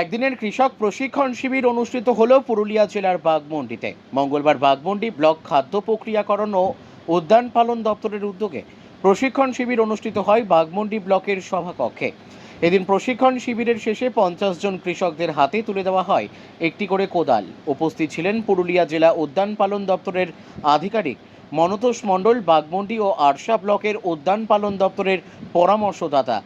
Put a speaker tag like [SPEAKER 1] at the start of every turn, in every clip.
[SPEAKER 1] একদিনের কৃষক প্রশিক্ষণ শিবির অনুষ্ঠিত হলো পুরুলিয়া জেলার বাগমন্ডিতে। মঙ্গলবার বাগমন্ডি ব্লক খাদ্য প্রক্রিয়াকরণ ও উদ্যান পালন দপ্তরের উদ্যোগে প্রশিক্ষণ শিবির অনুষ্ঠিত হয় বাগমন্ডি ব্লকের সভাকক্ষে। এদিন প্রশিক্ষণ শিবিরের শেষে পঞ্চাশ জন কৃষকদের হাতে তুলে দেওয়া হয় একটি করে কোদাল। উপস্থিত ছিলেন পুরুলিয়া জেলা উদ্যান পালন দপ্তরের আধিকারিক মনতোষ মণ্ডল, বাগমন্ডি ও আরশা ব্লকের উদ্যান পালন দপ্তরের পরামর্শদাতা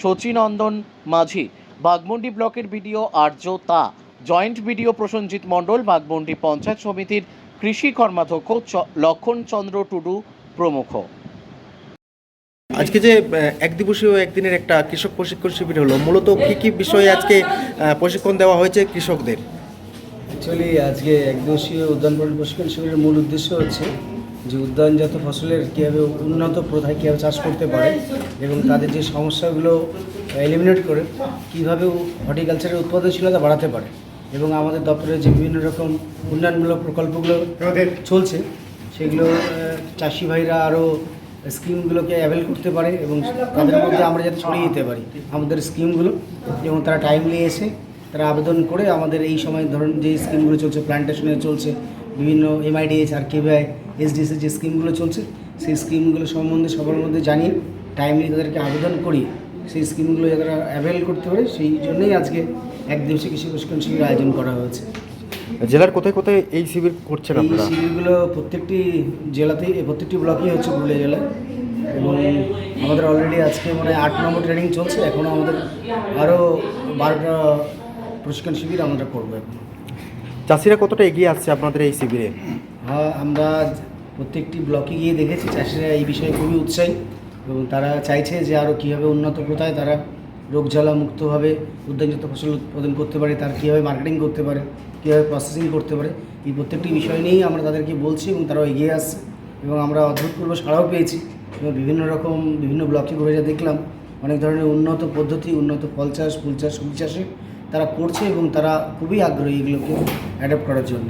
[SPEAKER 1] শচীনন্দন মাঝি বাগমন্ডি ব্লকের বিডিও আর্য তা জয়েন্ট বিডিও প্রসঞ্জিৎ মণ্ডল বাগমন্ডি পঞ্চায়েত সমিতির কৃষি কর্মাধ্যক্ষ চ- লক্ষণ চন্দ্র টুডু প্রমুখ।
[SPEAKER 2] আজকে যে এক দিবসীয় একদিনের একটা কৃষক প্রশিক্ষণ শিবির হলো মূলত কি কি বিষয়ে আজকে প্রশিক্ষণ দেওয়া হয়েছে কৃষকদের?
[SPEAKER 3] অ্যাকচুয়ালি আজকে একদিবসীয় উদ্যান প্রশিক্ষণ শিবিরের মূল উদ্দেশ্য হচ্ছে যে উদ্যানজাত ফসলের কীভাবে উন্নত প্রথায় কীভাবে চাষ করতে পারে এবং তাদের যে সমস্যাগুলো এলিমিনেট করে কীভাবে হর্টিকালচারের উৎপাদনশীলতা বাড়াতে পারে এবং আমাদের দপ্তরে যে বিভিন্ন রকম উন্নয়নমূলক প্রকল্পগুলো চলছে সেগুলো চাষি ভাইরা আরও স্কিমগুলোকে অ্যাভেল করতে পারে এবং তাদের মধ্যে আমরা যাতে ছড়িয়ে দিতে পারি। আমাদের স্কিমগুলো এবং তারা টাইমলি এসে তারা আবেদন করে আমাদের এই সময় ধরুন যে স্কিমগুলো চলছে প্ল্যান্টেশনে চলছে বিভিন্ন এমআইডিএস আর কেবিআই এসডিএস যে স্কিমগুলো চলছে সেই স্কিমগুলো সম্বন্ধে সবার মধ্যে জানিয়ে টাইমলি তাদেরকে আবেদন করি সেই স্কিমগুলো যাতে তারা অ্যাভেল করতে পারে সেই জন্যই আজকে এক দিবসে কৃষি প্রশিক্ষণ শিবির আয়োজন করা হয়েছে।
[SPEAKER 2] জেলার কোথায় কোথায় এই শিবির করছেন
[SPEAKER 3] এই
[SPEAKER 2] আপনারা?
[SPEAKER 3] শিবিরগুলো প্রত্যেকটি জেলাতেই প্রত্যেকটি ব্লকেই হচ্ছে পুরুলিয়া জেলায়। এবং আমাদের অলরেডি আজকে মানে আট নম্বর ট্রেনিং চলছে এখনও আমাদের আরও বারোটা প্রশিক্ষণ শিবির আমরা করব এখন।
[SPEAKER 2] চাষিরা কতটা এগিয়ে আসছে আপনাদের এই শিবিরে?
[SPEAKER 3] আমরা প্রত্যেকটি ব্লকে গিয়ে দেখেছি, চাষিরা এই বিষয়ে খুবই উৎসাহী এবং তারা চাইছে যে আরও কীভাবে উন্নত প্রথায় তারা রোগ জ্বালা মুক্তভাবে উদ্যানজাত ফসল উৎপাদন করতে পারে, তার কীভাবে মার্কেটিং করতে পারে, কীভাবে প্রসেসিং করতে পারে, এই প্রত্যেকটি বিষয় নিয়েই আমরা তাদেরকে বলছি এবং তারাও এগিয়ে আসছে এবং আমরা অভূতপূর্ব সাড়াও পেয়েছি এবং বিভিন্ন রকম বিভিন্ন ব্লকে ঘুরে যা দেখলাম, অনেক ধরনের উন্নত পদ্ধতি, উন্নত ফল চাষ, ফুল চাষ সবজি চাষে তারা করছে এবং তারা খুবই আগ্রহী এগুলোকে অ্যাডাপ্ট করার জন্য।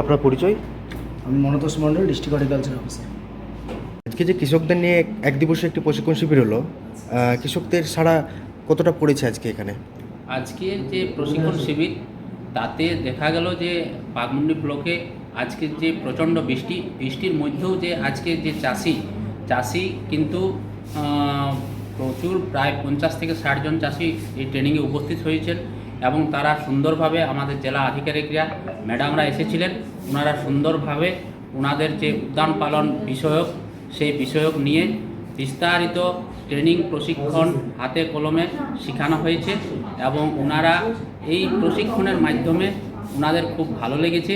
[SPEAKER 2] আপনার পরিচয়?
[SPEAKER 3] আমি Manatosh Mondal district horticulture officer
[SPEAKER 2] আজকে যে কৃষকদের নিয়ে এক- দিবসে একটি প্রশিক্ষণ শিবির হলো কৃষকদের সারা কতটা পড়েছে আজকে এখানে?
[SPEAKER 4] আজকে যে প্রশিক্ষণ শিবির তাতে দেখা গেল যে বাগমুন্ডি ব্লকে আজকের যে প্রচণ্ড বৃষ্টি বৃষ্টির মধ্যেও যে আজকে যে চাষি চাষি কিন্তু প্রচুর প্রায় পঞ্চাশ থেকে ষাট জন চাষি এই ট্রেনিংয়ে উপস্থিত হয়েছেন। এবং তারা সুন্দরভাবে আমাদের জেলা আধিকারিকরা, ম্যাডামরা এসেছিলেন। ওনারা সুন্দরভাবে ওনাদের যে উদ্যান পালন বিষয়ক, সেই বিষয়ক নিয়ে বিস্তারিত ট্রেনিং প্রশিক্ষণ হাতে কলমে শেখানো হয়েছে এবং ওনারা এই প্রশিক্ষণের মাধ্যমে ওনাদের খুব ভালো লেগেছে।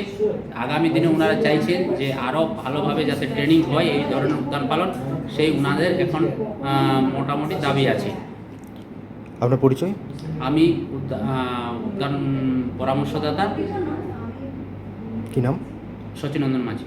[SPEAKER 4] আগামী দিনে ওনারা চাইছেন যে আরও ভালোভাবে যাতে ট্রেনিং হয় এই ধরনের উদ্যান পালন, সেই ওনাদের এখন মোটামুটি দাবি আছে।
[SPEAKER 2] আপনার পরিচয়?
[SPEAKER 4] আমি উদ্যা- উদ্যান পরামর্শদাতা।
[SPEAKER 2] কি নাম?
[SPEAKER 4] সচিনন্দন মাঝি